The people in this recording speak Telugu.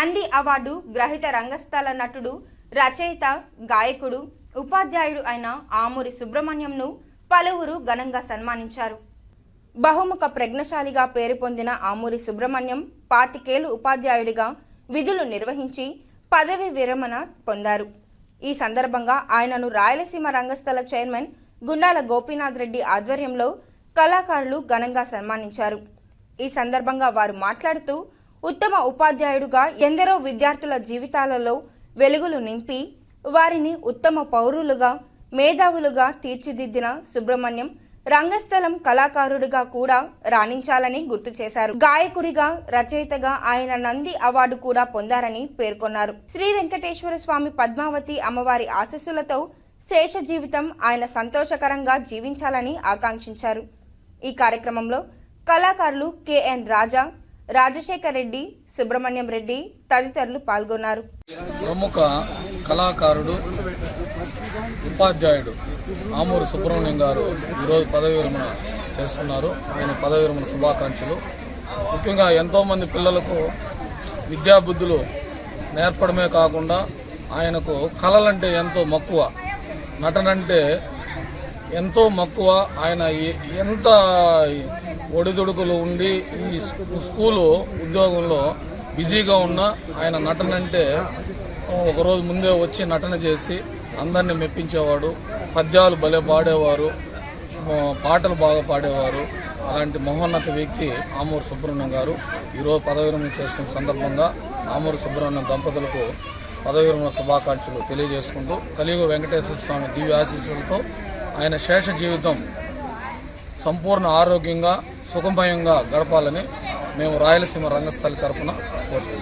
నంది అవార్డు గ్రహీత రంగస్థల నటుడు రచయిత గాయకుడు ఉపాధ్యాయుడు అయిన ఆమూరి సుబ్రహ్మణ్యంను పలువురు ఘనంగా సన్మానించారు. బహుముఖ ప్రజ్ఞశాలిగా పేరు పొందిన ఆమూరి సుబ్రహ్మణ్యం పాతికేలు ఉపాధ్యాయుడిగా విధులు నిర్వహించి పదవి విరమణ పొందారు. ఈ సందర్భంగా ఆయనను రాయలసీమ రంగస్థల చైర్మన్ గుండాల గోపీనాథ్ రెడ్డి ఆధ్వర్యంలో కళాకారులు ఘనంగా సన్మానించారు. ఈ సందర్భంగా వారు మాట్లాడుతూ ఉత్తమ ఉపాధ్యాయుడుగా ఎందరో విద్యార్థుల జీవితాలలో వెలుగులు నింపి వారిని ఉత్తమ పౌరులుగా మేధావులుగా తీర్చిదిద్దిన సుబ్రహ్మణ్యం రంగస్థలం కళాకారుడిగా కూడా రాణించాలని గుర్తు చేశారు. గాయకుడిగా రచయితగా ఆయన నంది అవార్డు కూడా పొందారని పేర్కొన్నారు. శ్రీ వెంకటేశ్వర స్వామి పద్మావతి అమ్మవారి ఆశస్సులతో శేష జీవితం ఆయన సంతోషకరంగా జీవించాలని ఆకాంక్షించారు. ఈ కార్యక్రమంలో కళాకారులు కెఎన్ రాజా రాజశేఖర్ రెడ్డి సుబ్రహ్మణ్యం రెడ్డి తదితరులు పాల్గొన్నారు. ప్రముఖ కళాకారుడు ఉపాధ్యాయుడు ఆమూరు సుబ్రహ్మణ్యం గారు ఈరోజు పదవి విరమణ చేస్తున్నారు. ఆయన పదవి విరమణ శుభాకాంక్షలు. ముఖ్యంగా ఎంతోమంది పిల్లలకు విద్యాబుద్ధులు నేర్పడమే కాకుండా ఆయనకు కళలంటే ఎంతో మక్కువ. నటనంటే ఎంతో మక్కువ. ఆయన ఎంత ఒడిదుడుకులు ఉండి ఈ స్కూలు ఉద్యోగంలో బిజీగా ఉన్న ఆయన నటన అంటే ఒకరోజు ముందే వచ్చి నటన చేసి అందరిని మెప్పించేవాడు. పద్యాలు భలే పాడేవారు. పాటలు బాగా పాడేవారు. అలాంటి మహోన్నత వ్యక్తి ఆమూరు సుబ్రహ్మణ్యం గారు. ఈరోజు పదవి విరమణ చేస్తున్న సందర్భంగా ఆమూరు సుబ్రహ్మణ్యం దంపతులకు పదవి విరమణ శుభాకాంక్షలు తెలియజేసుకుంటూ కలియుగ వెంకటేశ్వర స్వామి దివ్య ఆశీస్సులతో ఆయన శేష జీవితం సంపూర్ణ ఆరోగ్యంగా సుఖమయంగా గడపాలని మేము రాయలసీమ రంగస్థలి తరఫున కోరుతున్నాం